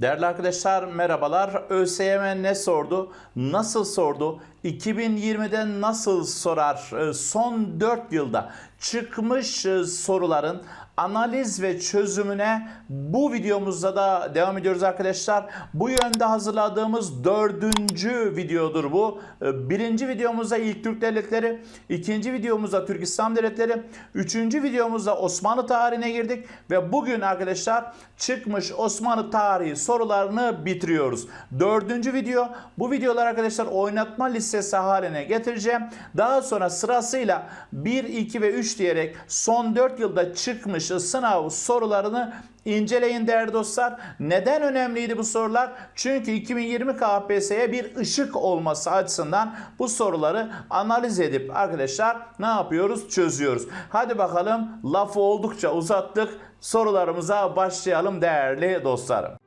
Değerli arkadaşlar merhabalar. ÖSYM ne sordu? Nasıl sordu? 2020'de nasıl sorar? Ee, Son 4 yılda çıkmış e, soruların analiz ve çözümüne bu videomuzda da devam ediyoruz arkadaşlar. Bu yönde hazırladığımız dördüncü videodur bu. Ee, Birinci videomuzda ilk Türk devletleri, ikinci videomuzda Türk İslam devletleri, üçüncü videomuzda Osmanlı tarihine girdik ve bugün arkadaşlar çıkmış Osmanlı tarihi sorularını bitiriyoruz. Dördüncü video. Bu videolar arkadaşlar oynatma listesi haline getireceğim. Daha sonra sırasıyla 1, 2 ve 3 diyerek son 4 yılda çıkmış sınav sorularını inceleyin değerli dostlar. Neden önemliydi bu sorular? Çünkü 2020 KPSS'ye bir ışık olması açısından bu soruları analiz edip arkadaşlar ne yapıyoruz? Çözüyoruz. Hadi bakalım lafı oldukça uzattık. Sorularımıza başlayalım değerli dostlarım.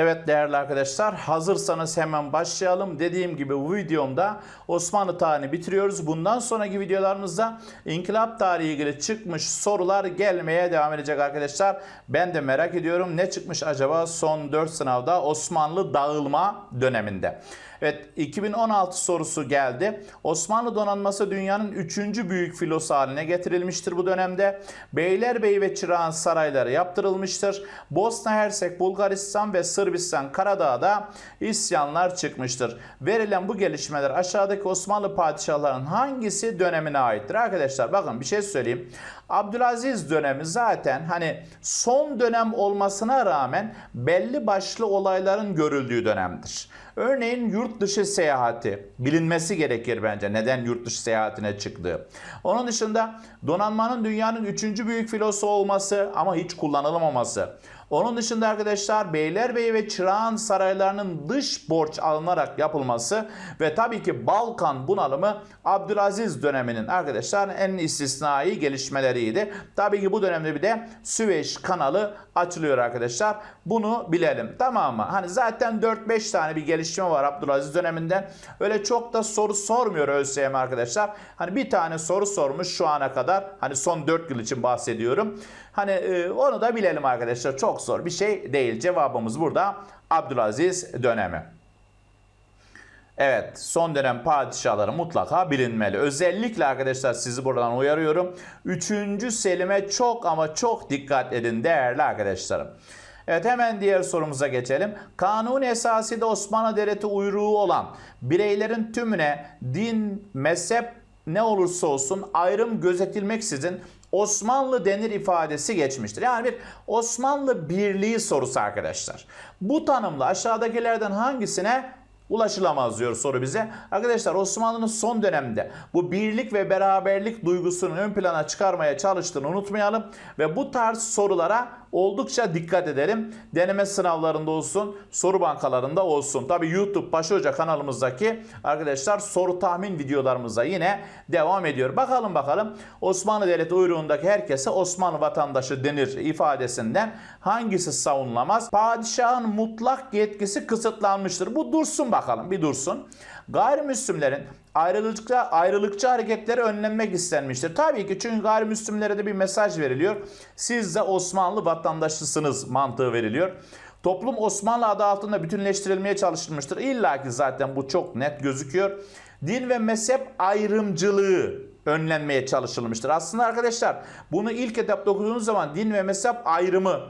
Evet değerli arkadaşlar hazırsanız hemen başlayalım. Dediğim gibi bu videomda Osmanlı tarihini bitiriyoruz. Bundan sonraki videolarımızda inkılap tarihi ilgili çıkmış sorular gelmeye devam edecek arkadaşlar. Ben de merak ediyorum ne çıkmış acaba son 4 sınavda Osmanlı dağılma döneminde. Evet 2016 sorusu geldi. Osmanlı donanması dünyanın 3. büyük filosu haline getirilmiştir bu dönemde. Beylerbeyi ve Çırağan sarayları yaptırılmıştır. Bosna Hersek, Bulgaristan ve Sırbistan Karadağ'da isyanlar çıkmıştır. Verilen bu gelişmeler aşağıdaki Osmanlı padişahlarının hangisi dönemine aittir? Arkadaşlar bakın bir şey söyleyeyim. Abdülaziz dönemi zaten hani son dönem olmasına rağmen belli başlı olayların görüldüğü dönemdir. Örneğin yurt dışı seyahati bilinmesi gerekir bence neden yurt dışı seyahatine çıktığı. Onun dışında donanmanın dünyanın üçüncü büyük filosu olması ama hiç kullanılmaması. Onun dışında arkadaşlar Beylerbeyi ve Çırağan saraylarının dış borç alınarak yapılması ve tabii ki Balkan bunalımı Abdülaziz döneminin arkadaşlar en istisnai gelişmeleriydi. Tabii ki bu dönemde bir de Süveyş kanalı açılıyor arkadaşlar. Bunu bilelim tamam mı? Hani zaten 4-5 tane bir gelişme var Abdülaziz döneminden. Öyle çok da soru sormuyor ÖSYM arkadaşlar. Hani bir tane soru sormuş şu ana kadar. Hani son 4 yıl için bahsediyorum. Hani e, onu da bilelim arkadaşlar. Çok zor bir şey değil. Cevabımız burada Abdülaziz dönemi. Evet, son dönem padişahları mutlaka bilinmeli. Özellikle arkadaşlar sizi buradan uyarıyorum. 3. Selim'e çok ama çok dikkat edin değerli arkadaşlarım. Evet hemen diğer sorumuza geçelim. Kanun esası da Osmanlı Devleti uyruğu olan bireylerin tümüne din, mezhep ne olursa olsun ayrım gözetilmeksizin Osmanlı denir ifadesi geçmiştir. Yani bir Osmanlı birliği sorusu arkadaşlar. Bu tanımla aşağıdakilerden hangisine ulaşılamaz diyor soru bize. Arkadaşlar Osmanlı'nın son dönemde bu birlik ve beraberlik duygusunu ön plana çıkarmaya çalıştığını unutmayalım ve bu tarz sorulara oldukça dikkat edelim. Deneme sınavlarında olsun, soru bankalarında olsun. Tabi YouTube Paşa Hoca kanalımızdaki arkadaşlar soru tahmin videolarımıza yine devam ediyor. Bakalım bakalım Osmanlı Devleti uyruğundaki herkese Osmanlı vatandaşı denir ifadesinden hangisi savunulamaz? Padişahın mutlak yetkisi kısıtlanmıştır. Bu dursun bakalım bir dursun. Gayrimüslimlerin ayrılıkçı, ayrılıkçı hareketleri önlenmek istenmiştir. Tabii ki çünkü gayrimüslimlere de bir mesaj veriliyor. Siz de Osmanlı vatandaşısınız mantığı veriliyor. Toplum Osmanlı adı altında bütünleştirilmeye çalışılmıştır. İlla ki zaten bu çok net gözüküyor. Din ve mezhep ayrımcılığı önlenmeye çalışılmıştır. Aslında arkadaşlar bunu ilk etapta okuduğunuz zaman din ve mezhep ayrımı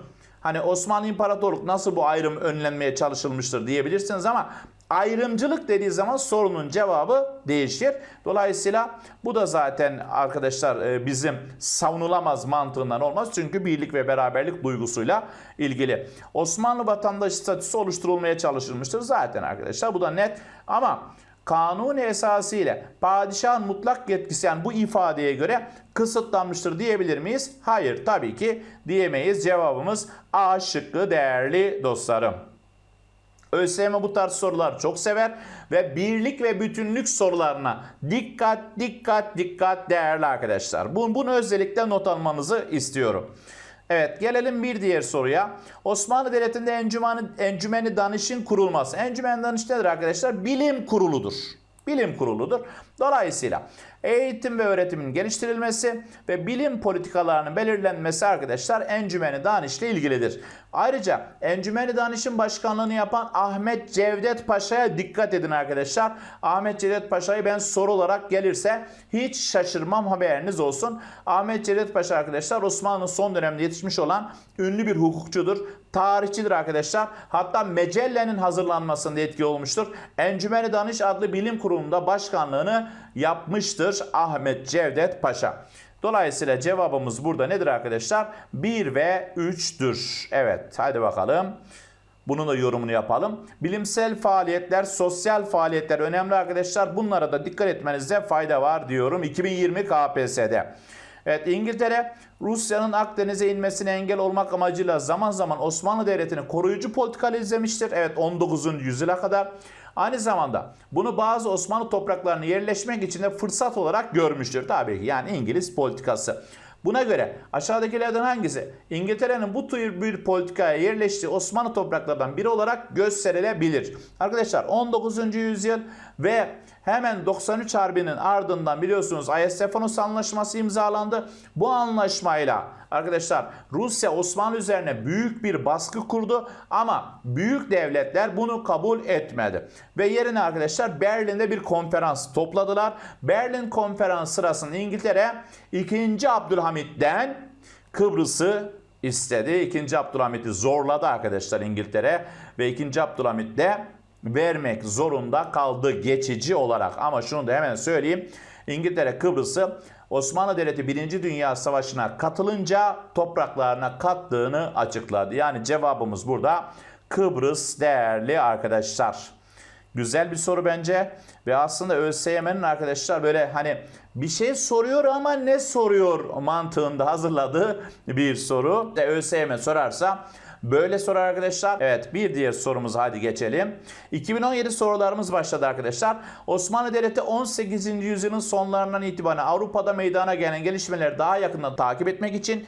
Hani Osmanlı İmparatorluk nasıl bu ayrım önlenmeye çalışılmıştır diyebilirsiniz ama ayrımcılık dediği zaman sorunun cevabı değişir. Dolayısıyla bu da zaten arkadaşlar e, bizim savunulamaz mantığından olmaz. Çünkü birlik ve beraberlik duygusuyla ilgili. Osmanlı vatandaş statüsü oluşturulmaya çalışılmıştır zaten arkadaşlar. Bu da net ama kanun esası ile padişahın mutlak yetkisi yani bu ifadeye göre kısıtlanmıştır diyebilir miyiz? Hayır tabii ki diyemeyiz. Cevabımız A şıkkı değerli dostlarım. ÖSYM bu tarz sorular çok sever ve birlik ve bütünlük sorularına dikkat dikkat dikkat değerli arkadaşlar. Bunu, bunu özellikle not almanızı istiyorum. Evet gelelim bir diğer soruya. Osmanlı Devleti'nde encümeni, encümeni danışın kurulması. Encümen danış nedir arkadaşlar? Bilim kuruludur. Bilim kuruludur. Dolayısıyla Eğitim ve öğretimin geliştirilmesi ve bilim politikalarının belirlenmesi arkadaşlar Encümeni Daniş'le ilgilidir. Ayrıca Encümeni Daniş'in başkanlığını yapan Ahmet Cevdet Paşa'ya dikkat edin arkadaşlar. Ahmet Cevdet Paşa'yı ben soru olarak gelirse hiç şaşırmam haberiniz olsun. Ahmet Cevdet Paşa arkadaşlar Osmanlı'nın son dönemde yetişmiş olan ünlü bir hukukçudur. Tarihçidir arkadaşlar. Hatta Mecelle'nin hazırlanmasında etki olmuştur. Encümeni Danış adlı bilim kurulunda başkanlığını yapmıştır Ahmet Cevdet Paşa. Dolayısıyla cevabımız burada nedir arkadaşlar? 1 ve 3'tür. Evet hadi bakalım. Bunun da yorumunu yapalım. Bilimsel faaliyetler, sosyal faaliyetler önemli arkadaşlar. Bunlara da dikkat etmenizde fayda var diyorum 2020 KPSS'de. Evet İngiltere Rusya'nın Akdeniz'e inmesine engel olmak amacıyla zaman zaman Osmanlı Devleti'ni koruyucu politikalı izlemiştir. Evet 19. yüzyıla kadar. Aynı zamanda bunu bazı Osmanlı topraklarına yerleşmek için de fırsat olarak görmüştür. Tabii ki yani İngiliz politikası. Buna göre aşağıdakilerden hangisi İngiltere'nin bu tür bir politikaya yerleştiği Osmanlı topraklardan biri olarak gösterilebilir? Arkadaşlar 19. yüzyıl ve hemen 93 Harbi'nin ardından biliyorsunuz Ayasofya Anlaşması imzalandı. Bu anlaşmayla arkadaşlar Rusya Osmanlı üzerine büyük bir baskı kurdu ama büyük devletler bunu kabul etmedi. Ve yerine arkadaşlar Berlin'de bir konferans topladılar. Berlin konferans sırasında İngiltere 2. Abdülhamit'ten Kıbrıs'ı istedi. 2. Abdülhamit'i zorladı arkadaşlar İngiltere ve 2. Abdülhamit de vermek zorunda kaldı geçici olarak. Ama şunu da hemen söyleyeyim. İngiltere Kıbrıs'ı Osmanlı Devleti 1. Dünya Savaşı'na katılınca topraklarına kattığını açıkladı. Yani cevabımız burada Kıbrıs değerli arkadaşlar. Güzel bir soru bence ve aslında ÖSYM'nin arkadaşlar böyle hani bir şey soruyor ama ne soruyor mantığında hazırladığı bir soru. ÖSYM sorarsa Böyle sorar arkadaşlar. Evet bir diğer sorumuza hadi geçelim. 2017 sorularımız başladı arkadaşlar. Osmanlı Devleti 18. yüzyılın sonlarından itibaren Avrupa'da meydana gelen gelişmeleri daha yakından takip etmek için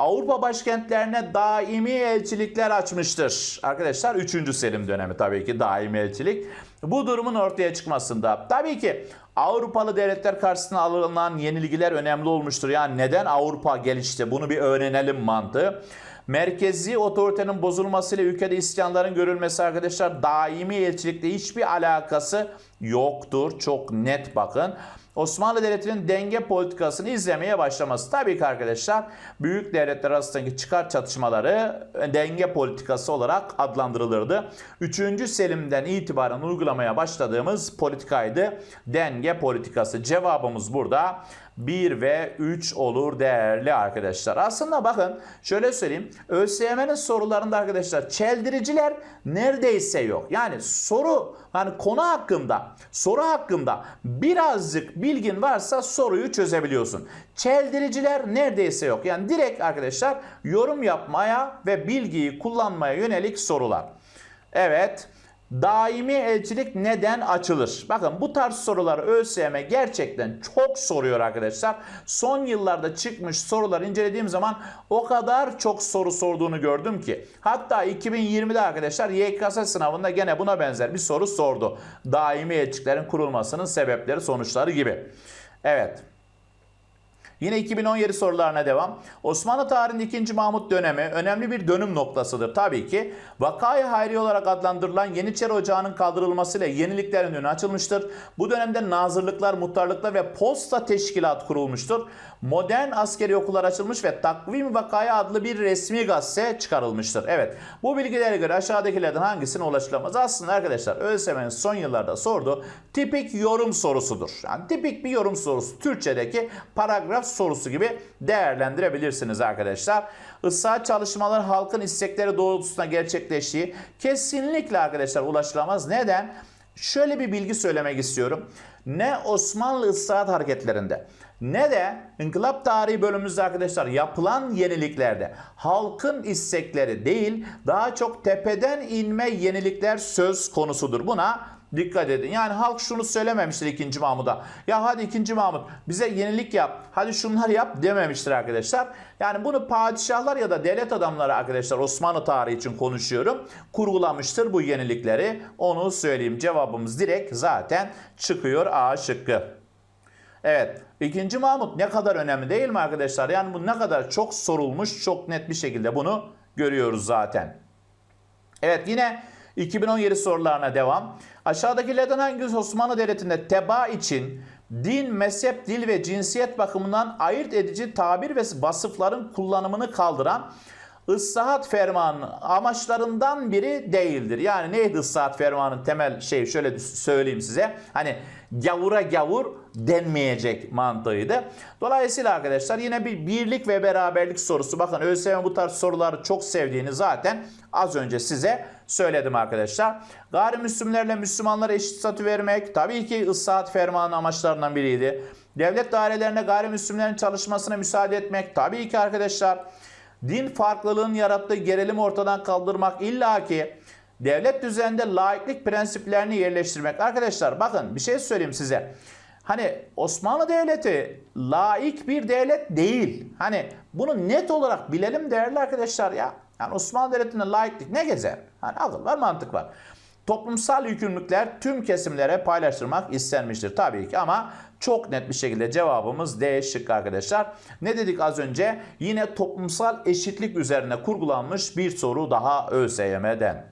Avrupa başkentlerine daimi elçilikler açmıştır. Arkadaşlar 3. Selim dönemi tabii ki daimi elçilik. Bu durumun ortaya çıkmasında tabii ki Avrupalı devletler karşısına alınan yenilgiler önemli olmuştur. Yani neden Avrupa gelişti bunu bir öğrenelim mantığı. Merkezi otoritenin bozulmasıyla ülkede isyanların görülmesi arkadaşlar daimi elçilikle hiçbir alakası yoktur. Çok net bakın. Osmanlı Devleti'nin denge politikasını izlemeye başlaması. Tabii ki arkadaşlar büyük devletler arasındaki çıkar çatışmaları denge politikası olarak adlandırılırdı. 3. Selim'den itibaren uygulamaya başladığımız politikaydı denge politikası. Cevabımız burada 1 ve 3 olur değerli arkadaşlar. Aslında bakın şöyle söyleyeyim. ÖSYM'nin sorularında arkadaşlar çeldiriciler neredeyse yok. Yani soru hani konu hakkında soru hakkında birazcık bilgin varsa soruyu çözebiliyorsun. Çeldiriciler neredeyse yok. Yani direkt arkadaşlar yorum yapmaya ve bilgiyi kullanmaya yönelik sorular. Evet. Daimi elçilik neden açılır? Bakın bu tarz soruları ÖSYM gerçekten çok soruyor arkadaşlar. Son yıllarda çıkmış soruları incelediğim zaman o kadar çok soru sorduğunu gördüm ki. Hatta 2020'de arkadaşlar YKS sınavında gene buna benzer bir soru sordu. Daimi elçiliklerin kurulmasının sebepleri sonuçları gibi. Evet. Yine 2017 sorularına devam. Osmanlı tarihinde 2. Mahmut dönemi önemli bir dönüm noktasıdır. Tabii ki Vakayı Hayri olarak adlandırılan Yeniçeri Ocağı'nın kaldırılmasıyla yeniliklerin önü açılmıştır. Bu dönemde nazırlıklar, muhtarlıklar ve posta teşkilat kurulmuştur. Modern askeri okullar açılmış ve Takvim Vakaya adlı bir resmi gazete çıkarılmıştır. Evet bu bilgilere göre aşağıdakilerden hangisine ulaşılamaz? Aslında arkadaşlar ÖSYM'nin son yıllarda sorduğu tipik yorum sorusudur. Yani tipik bir yorum sorusu. Türkçedeki paragraf sorusu gibi değerlendirebilirsiniz arkadaşlar. Islahat çalışmaları halkın istekleri doğrultusunda gerçekleştiği kesinlikle arkadaşlar ulaşılamaz. Neden? Şöyle bir bilgi söylemek istiyorum. Ne Osmanlı ıslahat hareketlerinde ne de inkılap tarihi bölümümüzde arkadaşlar yapılan yeniliklerde halkın istekleri değil daha çok tepeden inme yenilikler söz konusudur. Buna Dikkat edin. Yani halk şunu söylememiştir 2. Mahmud'a. Ya hadi 2. Mahmud bize yenilik yap. Hadi şunları yap dememiştir arkadaşlar. Yani bunu padişahlar ya da devlet adamları arkadaşlar Osmanlı tarihi için konuşuyorum. Kurgulamıştır bu yenilikleri. Onu söyleyeyim. Cevabımız direkt zaten çıkıyor A şıkkı. Evet. ikinci Mahmut ne kadar önemli değil mi arkadaşlar? Yani bu ne kadar çok sorulmuş, çok net bir şekilde bunu görüyoruz zaten. Evet yine 2017 sorularına devam. Aşağıdakilerden hangisi Osmanlı Devleti'nde teba için din, mezhep, dil ve cinsiyet bakımından ayırt edici tabir ve vasıfların kullanımını kaldıran ıslahat fermanının amaçlarından biri değildir. Yani neydi ıslahat fermanının temel şey şöyle söyleyeyim size. Hani gavura gavur denmeyecek mantığıydı. Dolayısıyla arkadaşlar yine bir birlik ve beraberlik sorusu. Bakın ÖSYM bu tarz soruları çok sevdiğini zaten az önce size söyledim arkadaşlar. Gayrimüslimlerle Müslümanlara eşit statü vermek tabii ki ıslahat fermanının amaçlarından biriydi. Devlet dairelerine gayrimüslimlerin çalışmasına müsaade etmek tabii ki arkadaşlar. Din farklılığının yarattığı gerilimi ortadan kaldırmak illaki devlet düzeninde laiklik prensiplerini yerleştirmek. Arkadaşlar bakın bir şey söyleyeyim size. Hani Osmanlı Devleti laik bir devlet değil. Hani bunu net olarak bilelim değerli arkadaşlar ya. Yani Osmanlı Devleti'nde laiklik ne gezer? Hani akıl var mantık var. Toplumsal yükümlülükler tüm kesimlere paylaştırmak istenmiştir tabii ki ama çok net bir şekilde cevabımız D şıkkı arkadaşlar. Ne dedik az önce? Yine toplumsal eşitlik üzerine kurgulanmış bir soru daha ÖSYM'den.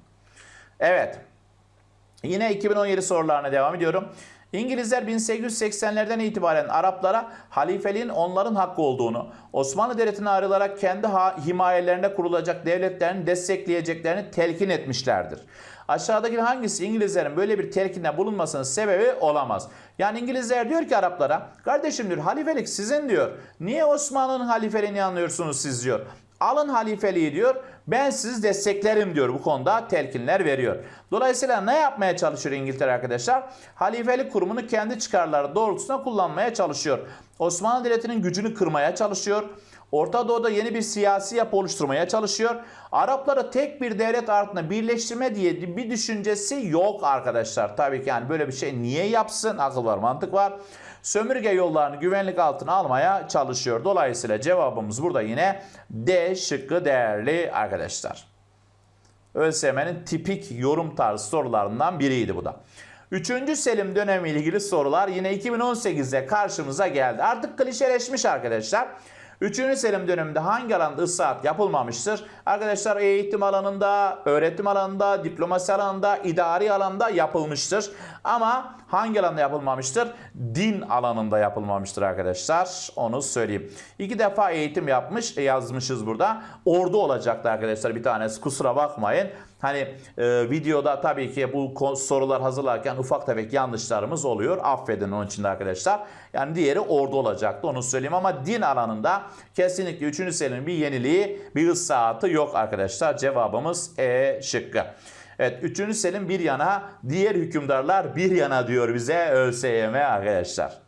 Evet. Yine 2017 sorularına devam ediyorum. İngilizler 1880'lerden itibaren Araplara halifeliğin onların hakkı olduğunu, Osmanlı Devleti'ne ayrılarak kendi himayelerine kurulacak devletlerini destekleyeceklerini telkin etmişlerdir. Aşağıdaki hangisi İngilizlerin böyle bir telkinde bulunmasının sebebi olamaz? Yani İngilizler diyor ki Araplara, kardeşim diyor halifelik sizin diyor. Niye Osmanlı'nın halifeliğini anlıyorsunuz siz diyor. Alın halifeliği diyor. Ben sizi desteklerim diyor bu konuda telkinler veriyor. Dolayısıyla ne yapmaya çalışıyor İngiltere arkadaşlar? Halifelik kurumunu kendi çıkarları doğrultusunda kullanmaya çalışıyor. Osmanlı Devleti'nin gücünü kırmaya çalışıyor. Orta Doğu'da yeni bir siyasi yapı oluşturmaya çalışıyor. Arapları tek bir devlet altında birleştirme diye bir düşüncesi yok arkadaşlar. Tabii ki yani böyle bir şey niye yapsın? Akıl var, mantık var. Sömürge yollarını güvenlik altına almaya çalışıyor. Dolayısıyla cevabımız burada yine D şıkkı değerli arkadaşlar. ÖSYM'nin tipik yorum tarzı sorularından biriydi bu da. Üçüncü Selim dönemi ilgili sorular yine 2018'de karşımıza geldi. Artık klişeleşmiş arkadaşlar. Üçüncü Selim döneminde hangi alanda ıslahat yapılmamıştır? Arkadaşlar eğitim alanında, öğretim alanında, diplomasi alanında, idari alanda yapılmıştır. Ama hangi alanda yapılmamıştır? Din alanında yapılmamıştır arkadaşlar. Onu söyleyeyim. İki defa eğitim yapmış, e, yazmışız burada. Ordu olacaktı arkadaşlar bir tanesi. Kusura bakmayın. Hani e, videoda tabii ki bu sorular hazırlarken ufak tefek yanlışlarımız oluyor. Affedin onun için de arkadaşlar. Yani diğeri ordu olacaktı onu söyleyeyim ama din alanında kesinlikle 3. Selim'in bir yeniliği, bir saati yok arkadaşlar. Cevabımız E şıkkı. Evet 3. Selim bir yana, diğer hükümdarlar bir yana diyor bize ÖSYM arkadaşlar.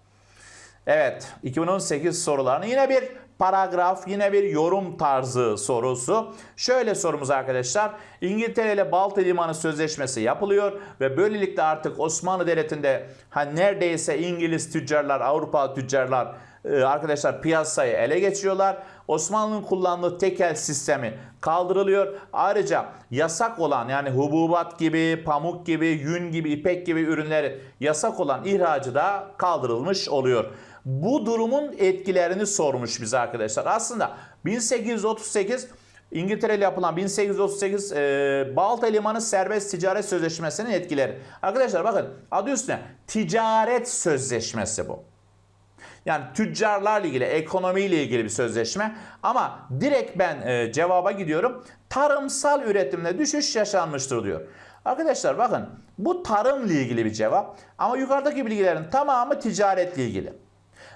Evet 2018 sorularını yine bir paragraf yine bir yorum tarzı sorusu. Şöyle sorumuz arkadaşlar. İngiltere ile Balta Limanı Sözleşmesi yapılıyor ve böylelikle artık Osmanlı Devleti'nde ha neredeyse İngiliz tüccarlar, Avrupa tüccarlar arkadaşlar piyasayı ele geçiriyorlar. Osmanlı'nın kullandığı tekel sistemi kaldırılıyor. Ayrıca yasak olan yani hububat gibi, pamuk gibi, yün gibi, ipek gibi ürünleri yasak olan ihracı da kaldırılmış oluyor. Bu durumun etkilerini sormuş bize arkadaşlar. Aslında 1838 İngiltere ile yapılan 1838 e, Balta Limanı Serbest Ticaret Sözleşmesi'nin etkileri. Arkadaşlar bakın adı üstüne ticaret sözleşmesi bu. Yani tüccarlarla ilgili, ekonomiyle ilgili bir sözleşme. Ama direkt ben e, cevaba gidiyorum. Tarımsal üretimde düşüş yaşanmıştır diyor. Arkadaşlar bakın bu tarımla ilgili bir cevap. Ama yukarıdaki bilgilerin tamamı ticaretle ilgili.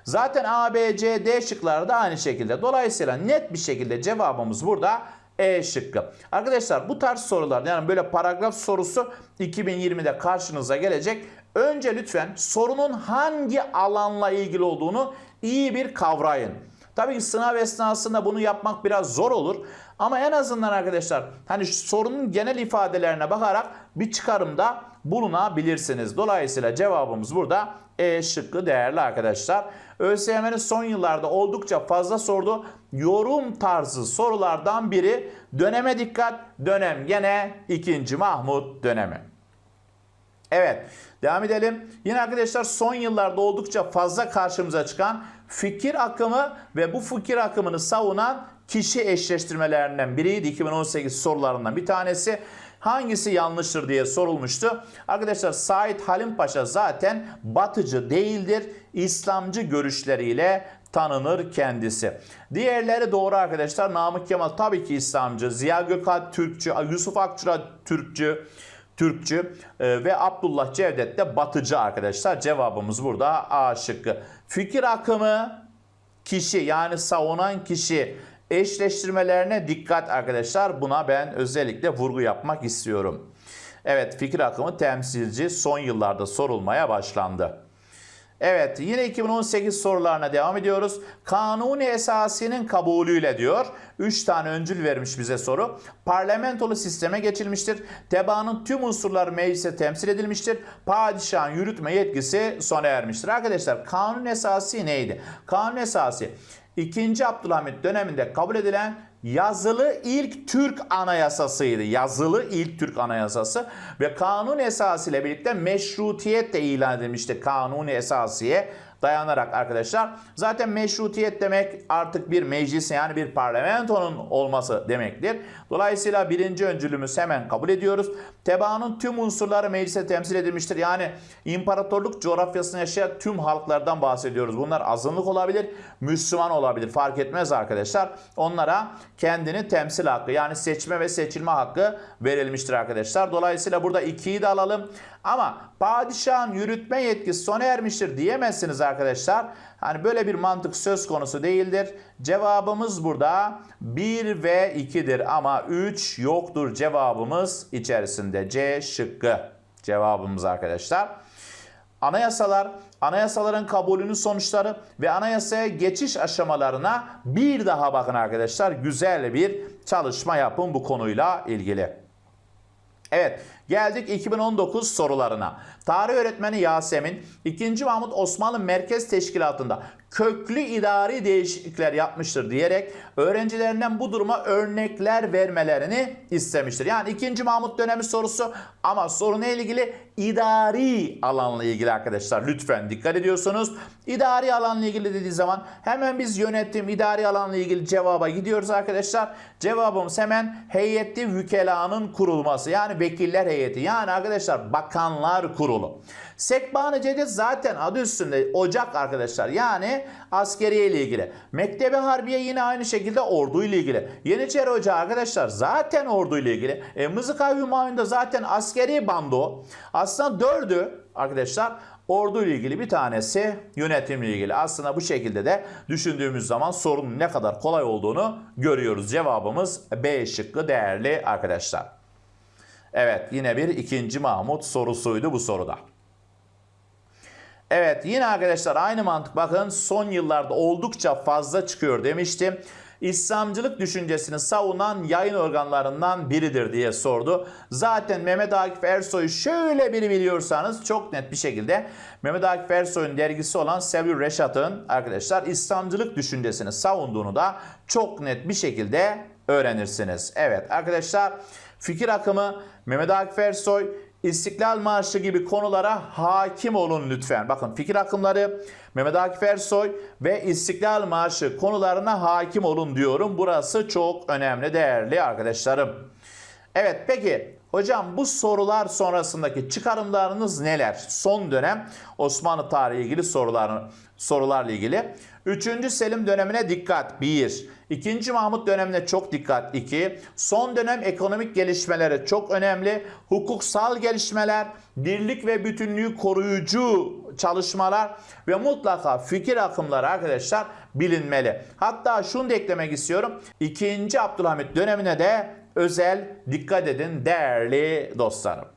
Zaten A, B, C, D şıkları da aynı şekilde. Dolayısıyla net bir şekilde cevabımız burada E şıkkı. Arkadaşlar bu tarz sorular yani böyle paragraf sorusu 2020'de karşınıza gelecek. Önce lütfen sorunun hangi alanla ilgili olduğunu iyi bir kavrayın. Tabii sınav esnasında bunu yapmak biraz zor olur. Ama en azından arkadaşlar hani sorunun genel ifadelerine bakarak bir çıkarımda bulunabilirsiniz. Dolayısıyla cevabımız burada E şıkkı değerli arkadaşlar. ÖSYM'nin son yıllarda oldukça fazla sordu. Yorum tarzı sorulardan biri döneme dikkat dönem gene 2. Mahmut dönemi. Evet, devam edelim. Yine arkadaşlar son yıllarda oldukça fazla karşımıza çıkan fikir akımı ve bu fikir akımını savunan kişi eşleştirmelerinden biriydi 2018 sorularından bir tanesi. Hangisi yanlıştır diye sorulmuştu. Arkadaşlar Said Halim Paşa zaten batıcı değildir. İslamcı görüşleriyle tanınır kendisi. Diğerleri doğru arkadaşlar. Namık Kemal tabii ki İslamcı. Ziya Gökalp Türkçü. Yusuf Akçura Türkçü. Türkçü e, ve Abdullah Cevdet de batıcı arkadaşlar. Cevabımız burada A şıkkı. Fikir akımı kişi yani savunan kişi eşleştirmelerine dikkat arkadaşlar. Buna ben özellikle vurgu yapmak istiyorum. Evet fikir akımı temsilci son yıllarda sorulmaya başlandı. Evet yine 2018 sorularına devam ediyoruz. Kanuni esasinin kabulüyle diyor. 3 tane öncül vermiş bize soru. Parlamentolu sisteme geçilmiştir. Tebaanın tüm unsurları meclise temsil edilmiştir. Padişahın yürütme yetkisi sona ermiştir. Arkadaşlar kanun esası neydi? Kanun esası 2. Abdülhamit döneminde kabul edilen yazılı ilk Türk anayasasıydı. Yazılı ilk Türk anayasası ve kanun esası ile birlikte meşrutiyet de ilan edilmişti kanuni esasiye dayanarak arkadaşlar. Zaten meşrutiyet demek artık bir meclisin yani bir parlamentonun olması demektir. Dolayısıyla birinci öncülümüz hemen kabul ediyoruz. Tebaanın tüm unsurları meclise temsil edilmiştir. Yani imparatorluk coğrafyasında yaşayan tüm halklardan bahsediyoruz. Bunlar azınlık olabilir, Müslüman olabilir. Fark etmez arkadaşlar. Onlara kendini temsil hakkı yani seçme ve seçilme hakkı verilmiştir arkadaşlar. Dolayısıyla burada ikiyi de alalım. Ama padişahın yürütme yetkisi sona ermiştir diyemezsiniz arkadaşlar. Hani böyle bir mantık söz konusu değildir. Cevabımız burada 1 ve 2'dir ama 3 yoktur cevabımız içerisinde. C şıkkı cevabımız arkadaşlar. Anayasalar, anayasaların kabulünün sonuçları ve anayasaya geçiş aşamalarına bir daha bakın arkadaşlar. Güzel bir çalışma yapın bu konuyla ilgili. Evet geldik 2019 sorularına. Tarih öğretmeni Yasemin 2. Mahmut Osmanlı Merkez Teşkilatı'nda köklü idari değişiklikler yapmıştır diyerek öğrencilerinden bu duruma örnekler vermelerini istemiştir. Yani 2. Mahmut dönemi sorusu ama soru ne ilgili? İdari alanla ilgili arkadaşlar. Lütfen dikkat ediyorsunuz. İdari alanla ilgili dediği zaman hemen biz yönetim, idari alanla ilgili cevaba gidiyoruz arkadaşlar. Cevabımız hemen heyetli vükelanın kurulması. Yani vekiller heyeti. Yani arkadaşlar bakanlar kurulu. Sekban-ı Cedid zaten adı üstünde ocak arkadaşlar. Yani askeriye ile ilgili. Mektebi Harbiye yine aynı şekilde ordu ile ilgili. Yeniçeri Ocağı arkadaşlar zaten ordu ile ilgili. E, Mızıka Hümayun'da zaten askeri bando. Aslında dördü arkadaşlar ordu ile ilgili bir tanesi yönetimle ilgili. Aslında bu şekilde de düşündüğümüz zaman sorunun ne kadar kolay olduğunu görüyoruz. Cevabımız B şıkkı değerli arkadaşlar. Evet yine bir ikinci Mahmut sorusuydu bu soruda. Evet yine arkadaşlar aynı mantık bakın son yıllarda oldukça fazla çıkıyor demiştim. İslamcılık düşüncesini savunan yayın organlarından biridir diye sordu. Zaten Mehmet Akif Ersoy'u şöyle biri biliyorsanız çok net bir şekilde Mehmet Akif Ersoy'un dergisi olan Sevil Reşat'ın arkadaşlar İslamcılık düşüncesini savunduğunu da çok net bir şekilde öğrenirsiniz. Evet arkadaşlar fikir akımı Mehmet Akif Ersoy İstiklal Marşı gibi konulara hakim olun lütfen. Bakın fikir akımları Mehmet Akif Ersoy ve İstiklal Marşı konularına hakim olun diyorum. Burası çok önemli değerli arkadaşlarım. Evet peki hocam bu sorular sonrasındaki çıkarımlarınız neler? Son dönem Osmanlı tarihi ilgili sorular, sorularla ilgili. 3. Selim dönemine dikkat 1. 2. Mahmut dönemine çok dikkat 2. Son dönem ekonomik gelişmeleri çok önemli. Hukuksal gelişmeler, birlik ve bütünlüğü koruyucu çalışmalar ve mutlaka fikir akımları arkadaşlar bilinmeli. Hatta şunu da eklemek istiyorum. 2. Abdülhamit dönemine de özel dikkat edin değerli dostlarım.